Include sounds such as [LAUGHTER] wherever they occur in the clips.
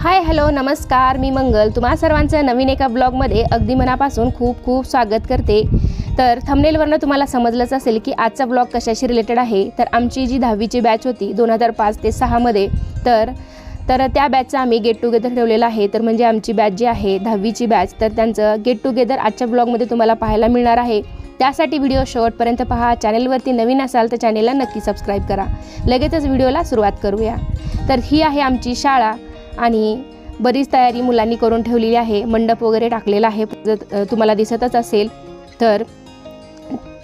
Hi hello नमस्कार मी मंगल. तुम्हा सर्वांचं नवीन एका ब्लॉगमध्ये अगदी मनापासून खूप खूप स्वागत करते. तर थंबनेलवरनं तुम्हाला समजलंच असेल की आजचा ब्लॉग कशाशी रिलेटेड आहे? तर आमची जी दहावीची बॅच होती दोन हजार पाच ते सहामध्ये तर तर त्या बॅचचं आम्ही गेट टुगेदर ठेवलेलं आहे. तर म्हणजे आमची बॅच जी आहे दहावीची बॅच तर त्यांचं गेट टुगेदर आजच्या ब्लॉगमध्ये तुम्हाला पाहायला मिळणार आहे. त्यासाठी व्हिडिओ शेवटपर्यंत पहा. चॅनलवरती नवीन असाल तर चॅनेलला नक्की सबस्क्राईब करा. लगेचच व्हिडिओला सुरुवात करूया. तर ही आहे आमची शाळा. आणि बरीच तयारी मुलांनी करून ठेवलेली आहे. मंडप वगैरे टाकलेला आहे. जर तुम्हाला दिसतच असेल तर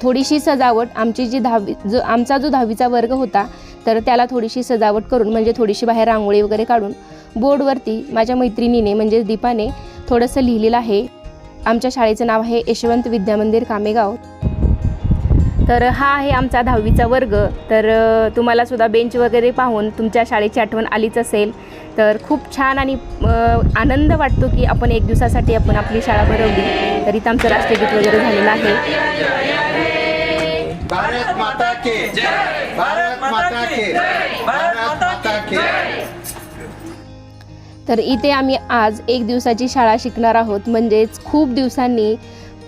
थोडीशी सजावट आमची जी दहावी जो आमचा जो दहावीचा वर्ग होता तर त्याला थोडीशी सजावट करून म्हणजे थोडीशी बाहेर रांगोळी वगैरे काढून बोर्डवरती माझ्या मैत्रिणीने म्हणजे दीपाने थोडंसं लिहिलेलं आहे. आमच्या शाळेचं नाव आहे यशवंत विद्यामंदिर कामेगाव. तर हा आहे आमचा दहावीचा वर्ग. तर तुम्हाला सुद्धा बेंच वगैरे पाहून तुमच्या शाळेची आठवण आलीच असेल. तर खूप छान आणि आनंद वाटतो की आपण एक दिवसासाठी आपण आपली शाळा भरवली. तर इथं आमचं राष्ट्रगीत वगैरे झालेलं आहे. भारत माता के भारत माता के भारत माता के तर इथे आम्ही आज एक दिवसाची शाळा शिकणार आहोत. म्हणजेच खूप दिवसांनी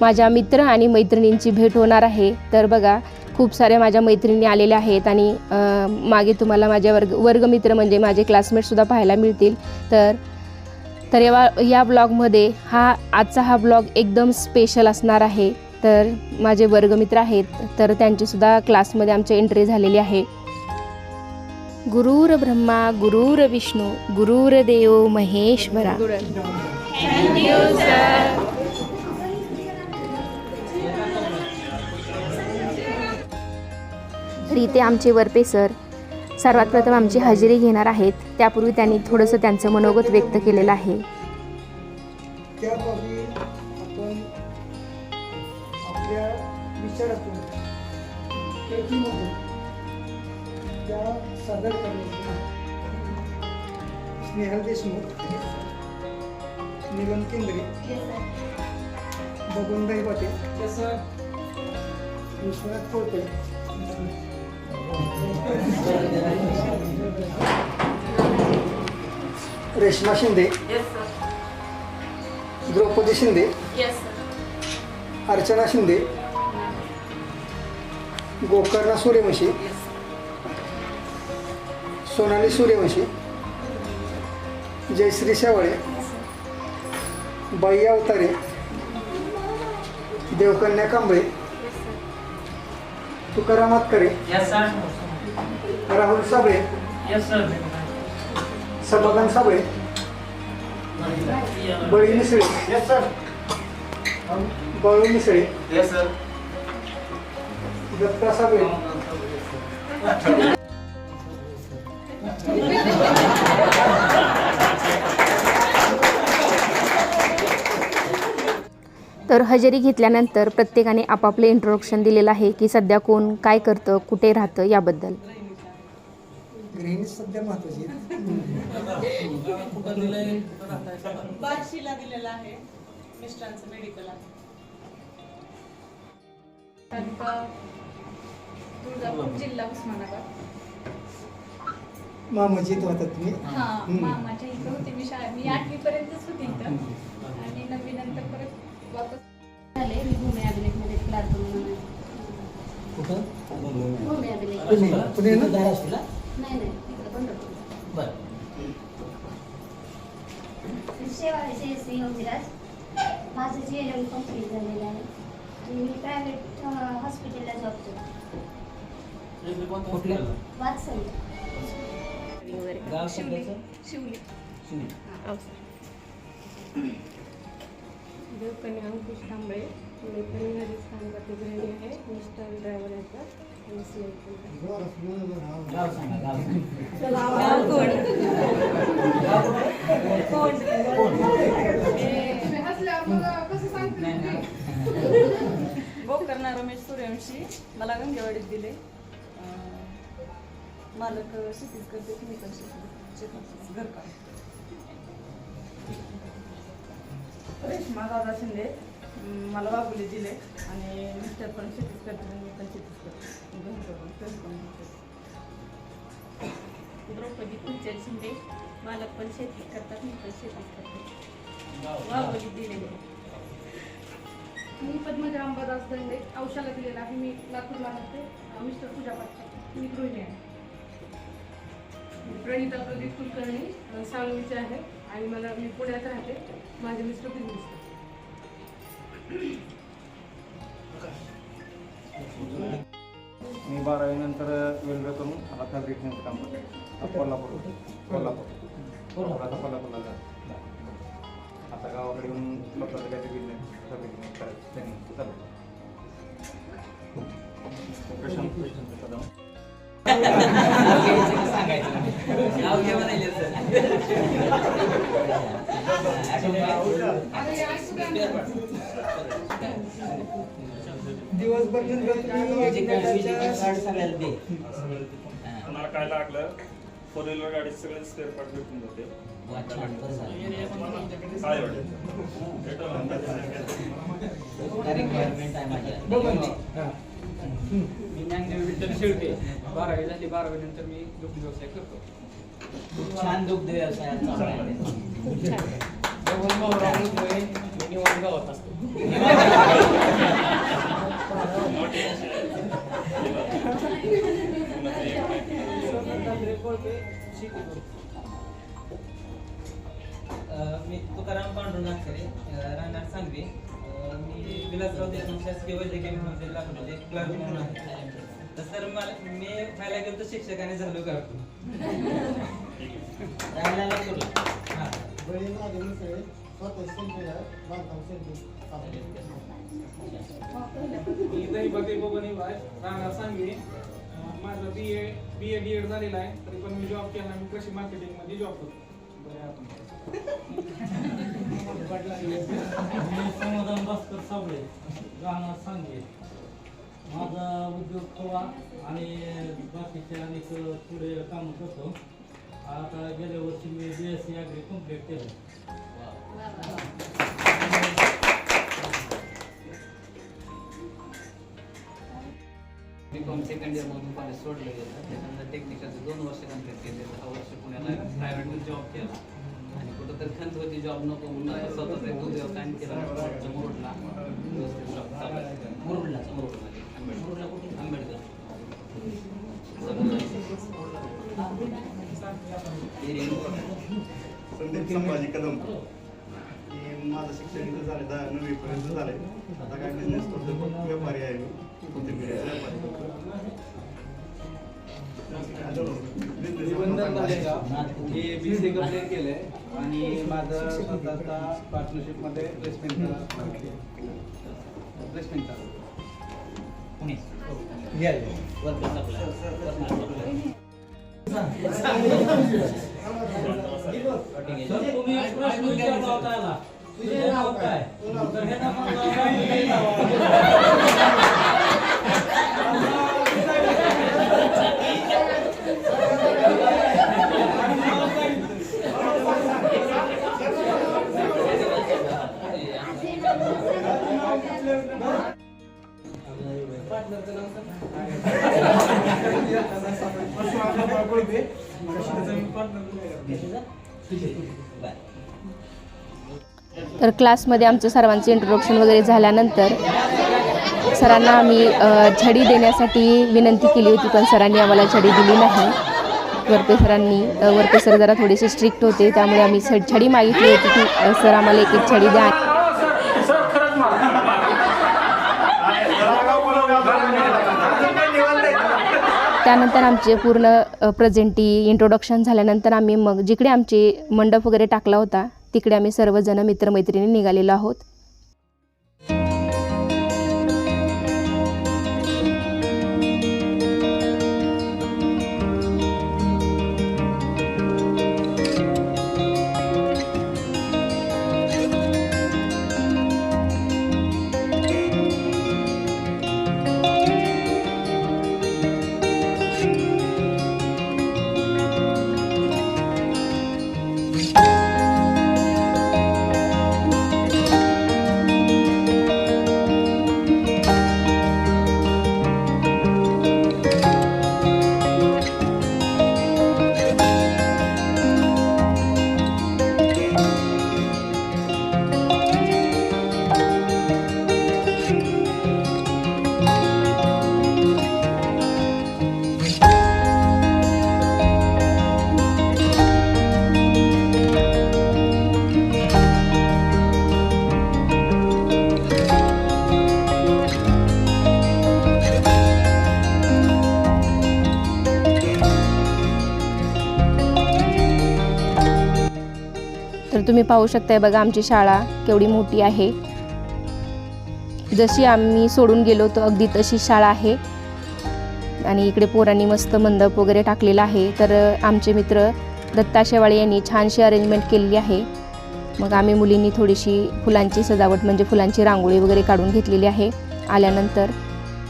माझ्या मित्र आणि मैत्रिणींची भेट होणार आहे. तर बघा खूप साऱ्या माझ्या मैत्रिणी आलेल्या आहेत आणि मागे तुम्हाला माझ्या वर्ग वर्गमित्र म्हणजे माझे क्लासमेटसुद्धा पाहायला मिळतील तर तर या या ब्लॉगमध्ये हा आजचा हा ब्लॉग एकदम स्पेशल असणार आहे तर माझे वर्गमित्र आहेत तर त्यांचीसुद्धा क्लासमध्ये आमची एंट्री झालेली आहे गुरुर ब्रह्मा गुरुर विष्णू गुरुर देव महेश्वरा तर इथे आमचे वरपे सर. सर्वात प्रथम आमची हजेरी घेणार आहेत. त्यापूर्वी त्यांनी थोडंसं त्यांचं मनोगत व्यक्त केलेलं आहे. स्नेहल देशमुख नीलम केंद्रे बबनदाई पाटील विश्वनाथ कोळपे. रेश्मा शिंदे. द्रौपदी शिंदे. अर्चना शिंदे. गोकर्णा सूर्यवंशी. सोनाली सूर्यवंशी. जयश्री शेवाळे. बाई Avatare. Devkanya Kamble. Tukaram Atkare. Rahul Sable. Yes, sir. Samadhan Sabale. Bali Misale. Yes sir Balu Misale. Yes sir Datta Sabale. तर हजेरी घेतल्यानंतर प्रत्येकाने आपापले इंट्रोडक्शन दिलेलं आहे की सध्या कोण काय करतं कुठे राहतं याबद्दल. गृहिणी सध्या महत्वाची आहे. बार्शीला दिलेला आहे मिस्टरांचं मेडिकल आहे. तालुका तुळजापूर जिल्हा उस्मानाबाद. मामाजीत होता तुम्ही? हा. मामाच्या इथं होते. मी शाळा मी आठवी पर्यंतच होती इथं. आणि नववी नंतर परत वापस झाले. मी भूमी अभिलेखमध्ये क्लार्क म्हणून. आहे. भूमी अभिलेख. पुणे पुणे ना? नाही नाही सी एस सी योगीराज माझं जी एल एम कंप्लीट झालेलं आहे आणि मी प्रायव्हेट हॉस्पिटलला जॉब करतो. वाचन शिवली. शिवली. देवकन्या अंकुश तांबळे मी पण घरीच काम करते गृहिणी आहे. मिस्टर ड्रायव्हर येतात हो, करणार रमेश सूर्यवंशी. मला गंगेवाडीत दिले. मालक शेतीच करते तुम्ही पण शेती घर का रेश्मा दादा शिंदे. मला बाबुली दिले आणि मिस्टर पण शेतीच करते मी पण शेतीच करते. घर करून घर पण करते. द्रौपदी कुलचंद शिंदे मालक पण शेतीच करतात मी पण शेतीच करते. वाघोलीत दिले मी पद्मजा अंबादास दंडे औषधाला दिलेला आहे. मी लातूरला राहते. मिस्टर पूजा पाटकर. मी गृहिणी आहे. प्रणिता प्रदीप कुलकर्णी सावलीचे आहे. आणि मला मी पुण्यात राहते. माझे मिस्टर बिझनेस मी बारावी नंतर वेल्डर करून आता फॅब्रिकेशनचं काम करतो कोल्हापूर कोल्हापूर. कोल्हापूर. आता कोल्हापूरला जा आता गावाकडे येऊन स्वतःचं काहीतरी बिझनेस ट्रेनिंग चालू प्रशांत. कदम दिवसभर तुम्हाला काय लागलं? फोर व्हीलर गाडी सगळे स्पेअर पार्ट भेटून जाते. मी ज्ञानदेव विठ्ठल शेळके बारावी झाली बारावी नंतर मी दुग्ध व्यवसाय करतो. छान दुग्ध व्यवसायात चालू आहे. मी असतो मी तुकाराम पांडुरंग नागकरे राहणार सांगवी. मी विलासराव देशमुख शासकीय वैद्यकीय महाविद्यालय लातूरमध्ये क्लर्क म्हणून आहे. तर सर मला मी व्हायला गेलो तर शिक्षकाने झालो करतो राहायला लातूरला हां मी इथंही बघते बघून राहणार सांगवी अं, माझं बी A B A D Ed झालेला आहे तरी पण मी जॉब केला मी कृषी मार्केटिंगमध्ये जॉब करतो समाधान भास्कर सावळे राहणार सांगे माझा उद्योग खवा आणि बाकीचे अनेक पुढे काम करतो. आता गेल्या वर्षी मी B S C agri complete केलं. बी कॉम सेकंड इयर मधून कॉलेज सोडलं गेलं. त्याच्यानंतर टेक्निकलचं दोन वर्ष कंप्लीट केले. दहा वर्ष पुण्याला प्रायव्हेट जॉब केला. आणि कुठंतरी खंत होती जॉब नको म्हणून स्वतः स्वतःचा एक दूध केला. मुरुडला. मुरुडला मुरुडला मुरुडला कुठून आंबेडकर. संदीप संभाजी कदम. माझं शिक्षण इथं झालं दहा नववी पर्यंत झालंय. आता काय बिझनेस करतो व्यापारी आहे मी. कोथिंबीर व्यापारी. करतो. हे बी सी कंप्लीट केलंय आणि माझं स्वतःचा पार्टनरशिपमध्ये प्लेसमेंट प्लेसमेंट चालू पुणे. सप्लाय तुम्ही एक प्रश्न विचारला होता याला तुझे नाव काय तर हे नाव तर क्लासमध्ये आमचं सर्वांचं इंट्रोडक्शन वगैरे झाल्यानंतर सरांना आम्ही छडी देण्यासाठी विनंती केली होती पण सरांनी आम्हाला छडी दिली नाही. वरपे सरांनी अ, वरपे सर जरा थोडेसे स्ट्रिक्ट होते त्यामुळे आम्ही छडी मागितली होती की सर आम्हाला एक एक छडी द्या. त्यानंतर आमचे पूर्ण प्रेझेंटी इंट्रोडक्शन झाल्यानंतर आम्ही मग जिकडे आमचे मंडप वगैरे टाकला होता तिकडे आम्ही सर्वजण मित्रमैत्रिणी निघालेलो आहोत. तुम्ही पाहू शकताय बघा आमची शाळा केवढी मोठी आहे. जशी आम्ही सोडून गेलो तर अगदी तशी शाळा आहे. आणि इकडे पोरांनी मस्त मंडप वगैरे टाकलेला आहे. तर आमचे मित्र दत्ता शेवाळे यांनी छानशी अरेंजमेंट केलेली आहे. मग आम्ही मुलींनी थोडीशी फुलांची सजावट म्हणजे फुलांची रांगोळी वगैरे काढून घेतलेली आहे. आल्यानंतर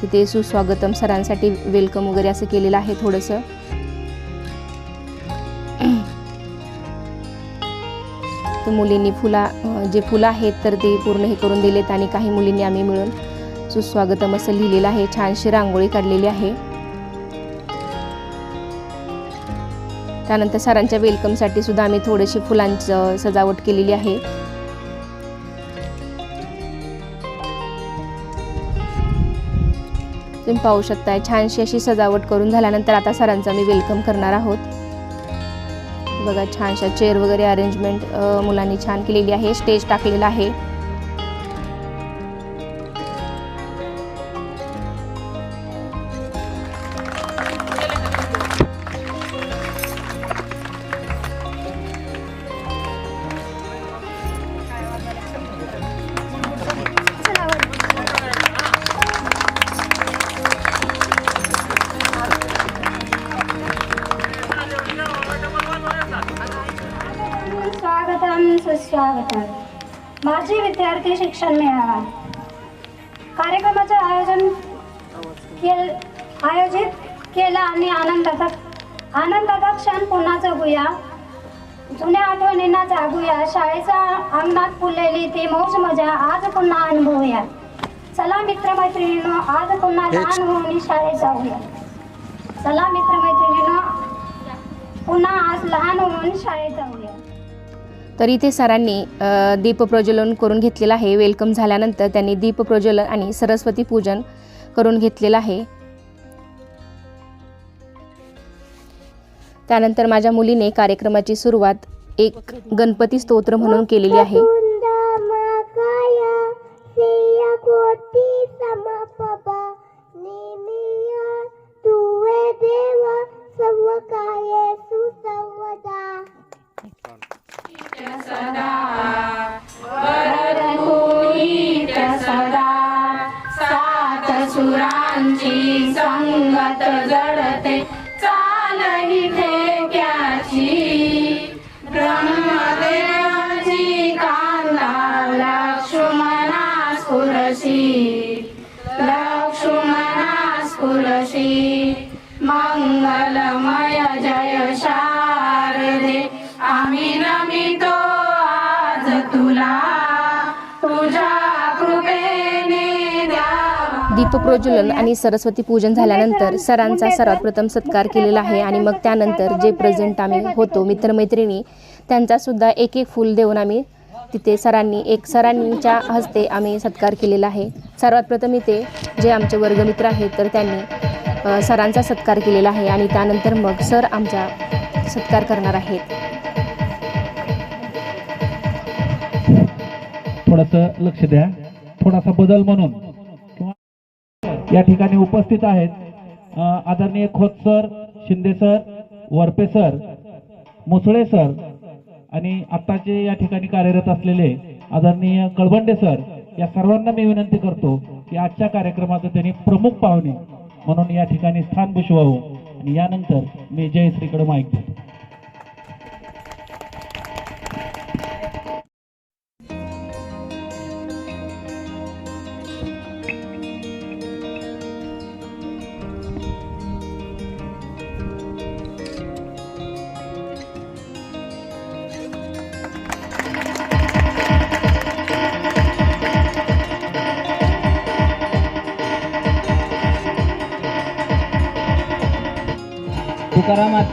तिथे सुस्वागतम सरांसाठी वेलकम वगैरे असं केलेलं आहे थोडंसं. मुलींनी फुला जे फुलं आहेत तर ते पूर्ण हे करून दिलेत आणि काही मुलींनी आम्ही मिळून सुस्वागतम असं लिहिलेलं आहे. छानशी रांगोळी काढलेली आहे. त्यानंतर सरांच्या वेलकमसाठी सुद्धा आम्ही थोडीशी फुलांचं सजावट केलेली आहे. तुम्ही पाहू शकताय छानशी अशी सजावट करून झाल्यानंतर आता सरांचं आम्ही वेलकम करणार आहोत. बघा छानशा चेअर वगैरे अरेंजमेंट मुलांनी छान केलेली आहे. स्टेज टाकलेला आहे. आनंदाचा आनंदाचा क्षण पुन्हा जगूया. जुन्या आठवणींना जागूया. शाळेच्या अंगणात फुललेली ती मौज मजा आज पुन्हा अनुभवूया. चला मित्रमैत्रिणींनो आज पुन्हा लहान होऊन शाळेत जाऊया. चला मित्रमैत्रिणींनो पुन्हा आज लहान होऊन शाळेत जाऊया. तर इथे सरांनी अ, दीपप्रज्वलन करून घेतलेलं आहे. वेलकम झाल्यानंतर त्यांनी दीपप्रज्वलन आणि सरस्वती पूजन करून घेतलेलं आहे. त्यानंतर माझ्या मुलीने कार्यक्रमाची सुरुवात एक गणपती स्तोत्र म्हणून केलेली आहे. कोटी दीपप्रज्वलन आणि सरस्वती पूजन झाल्यानंतर सरांचा सर्वात प्रथम सत्कार केलेला आहे आणि मग त्यानंतर जे प्रेझेंट आम्ही होतो मित्रमैत्रिणी त्यांचा सुद्धा एक एक फूल देऊन आम्ही तिथे सरांनी एक सरांच्या हस्ते आम्ही सत्कार केलेला आहे. सर्वात प्रथम इथे जे आमचे वर्गमित्र आहेत तर त्यांनी सरांचा सत्कार केलेला आहे आणि त्यानंतर मग सर आमचा सत्कार करणार आहेत. थोडंसं लक्ष द्या. थोडासा बदल म्हणून. या ठिकाणी उपस्थित आहेत आदरणीय Khot sir Shinde sir Varpe sir Musale sir आणि आत्ताचे या ठिकाणी कार्यरत असलेले आदरणीय कळबंडे सर या सर्वांना मी विनंती करतो की आजच्या कार्यक्रमाचं त्यांनी प्रमुख पाहुणे म्हणून या ठिकाणी स्थान भूषवावं आणि यानंतर मी जयश्रीकडे माहिती देतो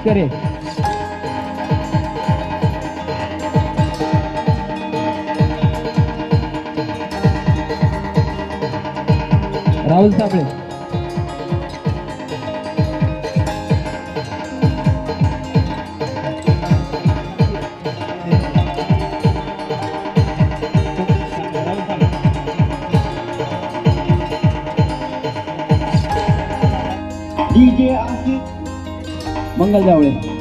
तुकाराम आतकरे राहुल मंगल जावळे.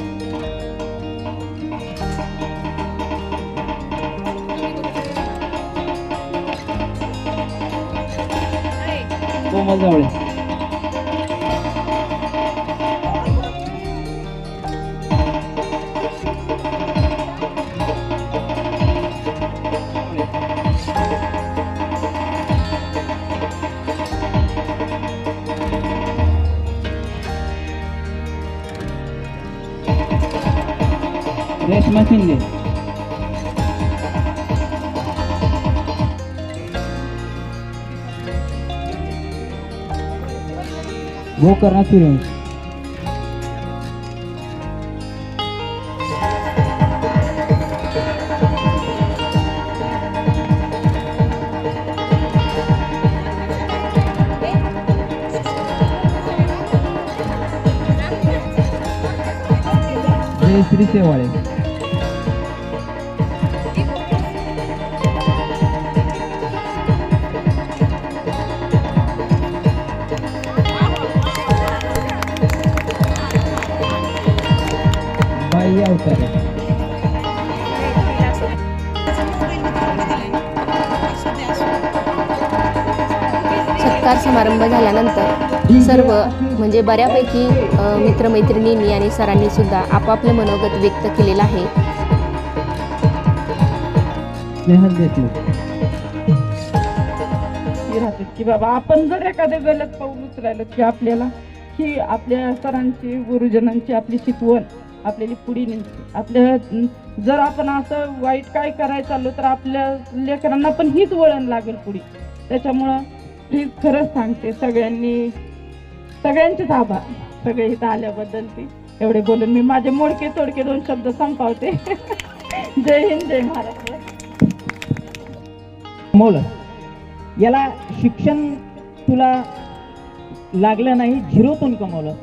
रेश्मा शिंदे गोकर्णा सूर्यवंशी जयश्री अवतारे सत्कार समारंभ झाल्यानंतर सर्व म्हणजे बऱ्यापैकी मित्रमैत्रिणींनी आणि सरांनी सुद्धा आपापलं मनोगत व्यक्त केलेलं आहे. की बाबा आपण जर एखादं गलत पाऊल उचलायला की आपल्याला ही आपल्या सरांची गुरुजनांची आपली शिकवण आपल्याला पुढे नेते आपल्या जर आपण असं वाईट काय करायला चाललो तर आपल्या लेकरांना पण हीच वळण लागेल पुढे. त्याच्यामुळं ही खरंच सांगते सगळ्यांनी सगळ्यांचेच आभार. सगळे इथं आल्याबद्दल ती एवढे बोलून मी माझे मोडके तोडके दोन शब्द संपावते. [LAUGHS] जय हिंद जय महाराष्ट्र. मोल याला शिक्षण तुला लागलं नाही झिरोतून कमवलं.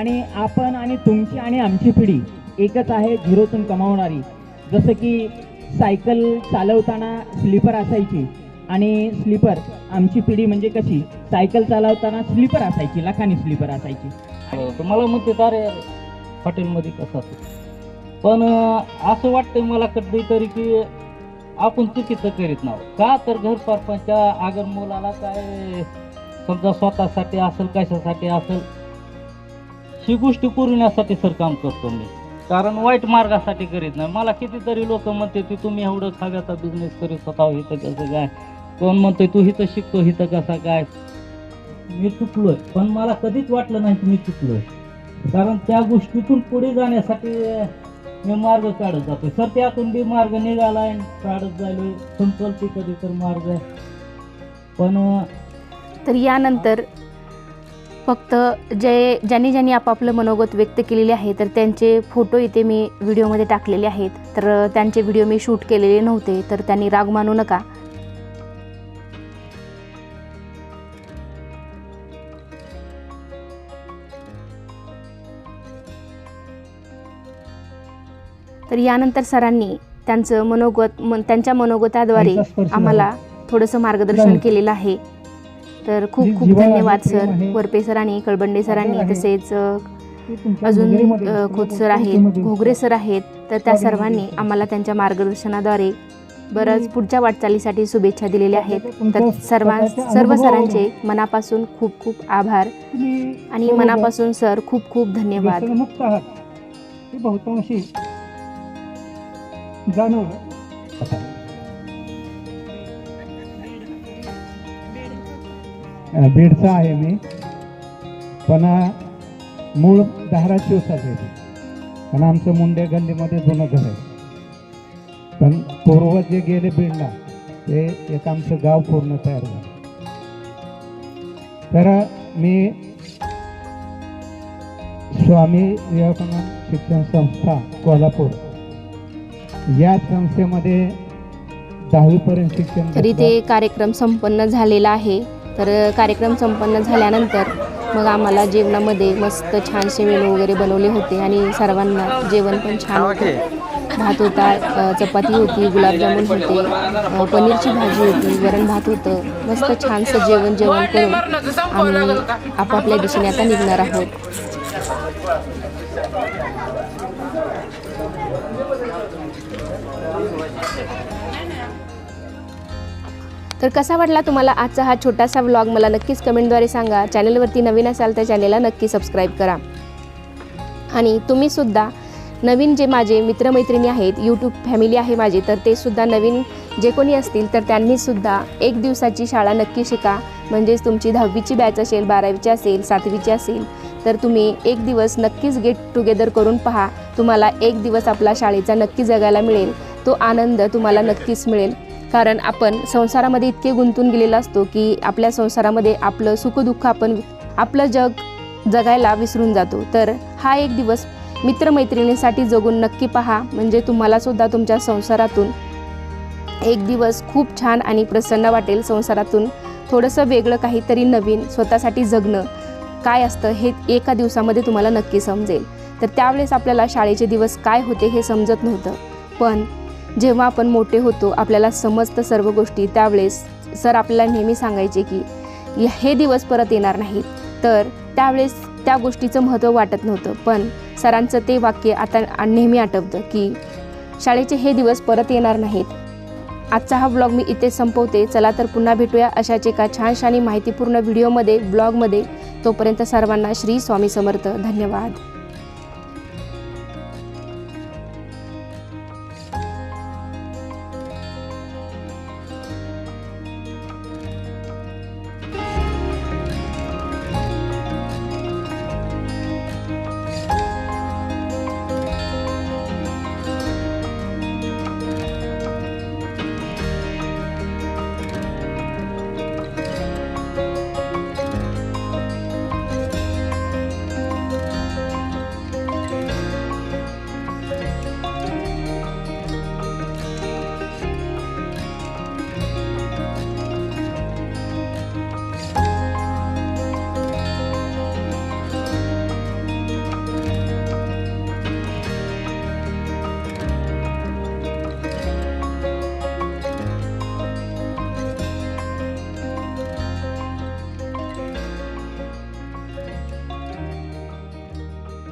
आणि आपण आणि तुमची आणि आमची पिढी एकच आहे झिरोतून कमावणारी. जसं की सायकल चालवताना स्लीपर असायची आणि स्लीपर आमची पिढी म्हणजे कशी? सायकल चालवताना स्लीपर असायची लाखानी स्लीपर असायची. हो, तुम्हाला म्हणते तारे हॉटेलमध्ये कसं पण असं वाटतं मला कधीतरी की आपण चुकीचं करीत नाव का तर घर सरपंच आगर मुलाला काय समजा स्वतःसाठी असेल कशासाठी असेल ही गोष्टी पुरवण्यासाठी सर काम करतो मी. कारण वाईट मार्गासाठी करीत नाही. मला कितीतरी लोक म्हणते की तुम्ही एवढं खाव्याचा बिझनेस करीत होता इथं कसं काय? कोण म्हणतोय तू इथं शिकतो इथं कसा काय? मी चुकलोय. पण मला कधीच वाटलं नाही की मी चुकलोय. कारण त्या गोष्टीतून पुढे जाण्यासाठी मी मार्ग काढत जातो सर त्यातून बी मार्ग निघालाय काढत जायलो संपल ती कधी तर मार्ग. पण तर यानंतर फक्त जे ज्यांनी ज्यांनी आपापलं मनोगत व्यक्त केलेले आहे तर त्यांचे फोटो इथे मी व्हिडिओमध्ये टाकलेले आहेत. तर त्यांचे व्हिडिओ मी शूट केलेले नव्हते तर त्यांनी राग मानू नका. तर यानंतर सरांनी त्यांचं मनोगत मन त्यांच्या मनोगताद्वारे आम्हाला थोडंसं मार्गदर्शन केलेलं आहे. तर खूप खूप धन्यवाद सर. वरपे सरांनी कळबंडे सरांनी. तसेच अजून खोत सर आहेत घोगरे सर आहेत. तर त्या सर्वांनी. आम्हाला त्यांच्या मार्गदर्शनाद्वारे बरंच पुढच्या वाटचालीसाठी शुभेच्छा दिलेल्या आहेत. तर सर्वां सर्व सरांचे मनापासून खूप खूप आभार. आणि मनापासून सर खूप खूप धन्यवाद. बहुतांशी जाणवलं बीडचा आहे मी. पण मूळ धाराशिव आहे. पण आमचं मुंडे गल्लीमध्ये जुनं घर आहे. पण पूर्वज जे गेले बीडला ते एक आमचं गाव पूर्ण तयार झालं. तर मी स्वामी विवेकानंद शिक्षण संस्था कोल्हापूर या संस्थेमध्ये दहावीपर्यंत शिक्षण तरी. ते कार्यक्रम संपन्न झालेला आहे. तर कार्यक्रम संपन्न झाल्यानंतर मग आम्हाला जेवणामध्ये मस्त छानसे मेनू वगैरे बनवले होते आणि सर्वांना जेवण पण छान होतं. भात होता चपाती होती गुलाबजामुन होते पनीरची भाजी होती वरण भात होतं. मस्त छानसं जेवण जेवण करून आम्ही आपापल्या दिशेने आता निघणार आहोत. तर कसा वाटला तुम्हाला आजचा हा छोटासा व्लॉग मला नक्कीच कमेंटद्वारे सांगा. चॅनलवरती नवीन असाल तर चॅनलला नक्की सबस्क्राईब करा. आणि तुम्हीसुद्धा नवीन जे माझे मित्रमैत्रिणी आहेत यूट्यूब फॅमिली आहे माझी तर ते सुद्धा नवीन जे कोणी असतील तर त्यांनीसुद्धा एक दिवसाची शाळा नक्की शिका. म्हणजेच तुमची दहावीची बॅच असेल बारावीची असेल सातवीची असेल तर तुम्ही एक दिवस नक्कीच गेट टुगेदर करून पहा. तुम्हाला एक दिवस आपला शाळेचा नक्की जगायला मिळेल. तो आनंद तुम्हाला नक्कीच मिळेल. कारण आपण संसारामध्ये इतके गुंतून गेलेलो असतो की आपल्या संसारामध्ये आपलं सुखदुःख आपण आपलं जग जगायला विसरून जातो. तर हा एक दिवस मित्रमैत्रिणींसाठी जगून नक्की पहा. म्हणजे तुम्हालासुद्धा तुमच्या संसारातून एक दिवस खूप छान आणि प्रसन्न वाटेल संसारातून. थोडंसं वेगळं काहीतरी नवीन स्वतःसाठी जगणं काय असतं हे एका दिवसामध्ये तुम्हाला नक्की समजेल. तर त्यावेळेस आपल्याला शाळेचे दिवस काय होते हे समजत नव्हतं. पण जेव्हा आपण मोठे होतो आपल्याला समजतं सर्व गोष्टी. त्यावेळेस सर आपल्याला नेहमी सांगायचे की हे दिवस परत येणार नाहीत. तर त्यावेळेस त्या गोष्टीचं महत्त्व वाटत नव्हतं. पण सरांचं ते वाक्य आता नेहमी आठवतं की शाळेचे हे दिवस परत येणार नाहीत. आजचा हा ब्लॉग मी इथे संपवते. चला तर पुन्हा भेटूया अशाच एका छानशा आणि माहितीपूर्ण व्हिडिओमध्ये ब्लॉगमध्ये. तोपर्यंत सर्वांना श्री स्वामी समर्थ. धन्यवाद.